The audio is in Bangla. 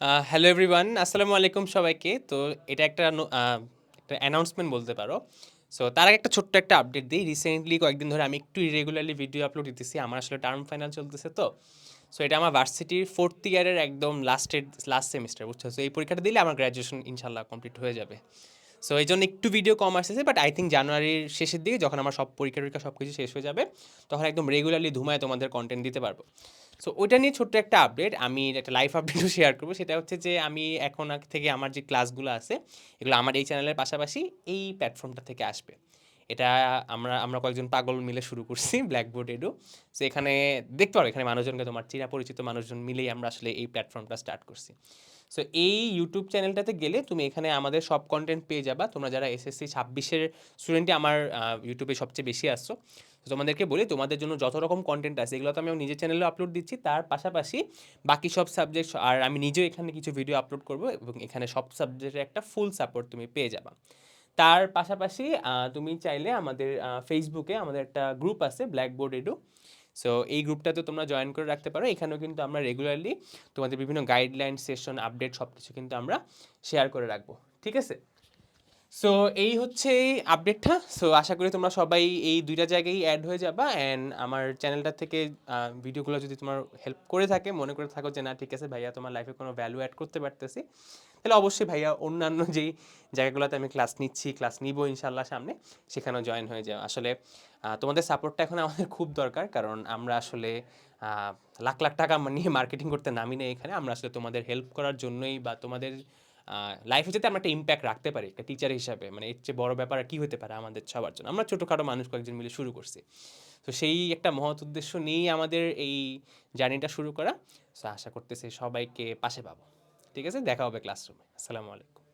হ্যালো এভরিওয়ান আসসালামু আলাইকুম সবাইকে। তো এটা একটা একটা অ্যানাউন্সমেন্ট বলতে পারো। সো তার আগে একটা ছোট্ট একটা আপডেট দিই। রিসেন্টলি কয়েকদিন ধরে আমি একটু ইরেগুলারলি ভিডিও আপলোড দিতেছি। আমার আসলে টার্ম ফাইনাল চলতেছে তো। সো এটা আমার ভার্সিটির ফোর্থ ইয়ারের একদম লাস্টের লাস্ট সেমিস্টার বুঝছ? সো এই পরীক্ষাটা দিলে আমার গ্র্যাজুয়েশন ইনশাল্লাহ কমপ্লিট হয়ে যাবে। সো এই জন্য একটু ভিডিও কম আসতেছে বাট আই থিঙ্ক জানুয়ারির শেষের দিকে যখন আমার সব পরীক্ষা টরীক্ষা সব কিছু শেষ হয়ে যাবে, তখন একদম রেগুলারলি ধুমায় তোমাদের কন্টেন্ট দিতে পারব। সো ওইটা নিয়ে ছোট্ট একটা আপডেট আমি একটা লাইফ আপডেটও শেয়ার করব। সেটা হচ্ছে যে, আমি এখন থেকে আমার যে ক্লাসগুলো আছে, এগুলো আমার এই চ্যানেলের পাশাপাশি এই প্ল্যাটফর্মটা থেকে আসবে। এটা আমরা আমরা কয়েকজন পাগল মিলে শুরু করছি ব্ল্যাকবোর্ড এডু সো এখানে দেখতে পারো, এখানে মানুষজনকে তোমার চিনা পরিচিত মানুষজন মিলেই আমরা আসলে এই প্ল্যাটফর্মটা স্টার্ট করছি। সো এই ইউটিউব চ্যানেলটাতে গেলে তুমি এখানে আমাদের সব কন্টেন্ট পেয়ে যাবা। তোমরা যারা এসএসসি ছাব্বিশের স্টুডেন্টই আমার ইউটিউবে সবচেয়ে বেশি আসছো তোমাদেরকে বলি, তোমাদের জন্য যত রকম কন্টেন্ট আছে, এগুলো তো আমি নিজের চ্যানেলে আপলোড দিচ্ছি, তার পাশাপাশি বাকি সব সাবজেক্ট আর আমি নিজেও এখানে কিছু ভিডিও আপলোড করব, এবং এখানে সব সাবজেক্টের একটা ফুল সাপোর্ট তুমি পেয়ে যাবা। তার পাশাপাশি তুমি চাইলে আমাদের ফেসবুকে আমাদের একটা গ্রুপ আছে ব্ল্যাকবোর্ড এডু সো এই গ্রুপটাতে তোমরা জয়েন করে রাখতে পারো। এখানেও কিন্তু আমরা রেগুলারলি তোমাদের বিভিন্ন গাইডলাইন সেশন আপডেট সব কিছু কিন্তু আমরা শেয়ার করে রাখব। ঠিক আছে? সো এই হচ্ছে এই আপডেটটা সো আশা করি তোমরা সবাই এই দুইটা জায়গায় অ্যাড হয়ে যাবা। অ্যান্ড আমার চ্যানেলটা থেকে ভিডিওগুলো যদি তোমার হেল্প করে থাকে, মনে করে থাকো যে, না, ঠিক আছে ভাইয়া, তোমার লাইফে কোনো ভ্যালু অ্যাড করতে পারতেছি, তাহলে অবশ্যই ভাইয়া অন্যান্য যেই জায়গাগুলোতে আমি ক্লাস নিচ্ছি ক্লাস নিব ইনশাল্লাহ সামনে, সেখানেও জয়েন হয়ে যাও। আসলে তোমাদের সাপোর্টটা এখন আমাদের খুব দরকার, কারণ আমরা আসলে লাখ লাখ টাকা নিয়ে মার্কেটিং করতে নামি না এখানে। আমরা আসলে তোমাদের হেল্প করার জন্যই বা তোমাদের লাইফে যাতে আমরা একটা ইম্প্যাক্ট রাখতে পারি একটা টিচার হিসাবে। মানে এর চেয়ে বড় ব্যাপার কী হতে পারে আমাদের সবার জন্য। আমরা ছোটোখাটো মানুষ কয়েকজন মিলে শুরু করছি। তো সেই একটা মহৎ উদ্দেশ্য নিয়েই আমাদের এই জার্নিটা শুরু করা। সো আশা করতেছে সবাইকে পাশে পাবো। ঠিক আছে? দেখা হবে ক্লাসরুমে আসসালামু আলাইকুম।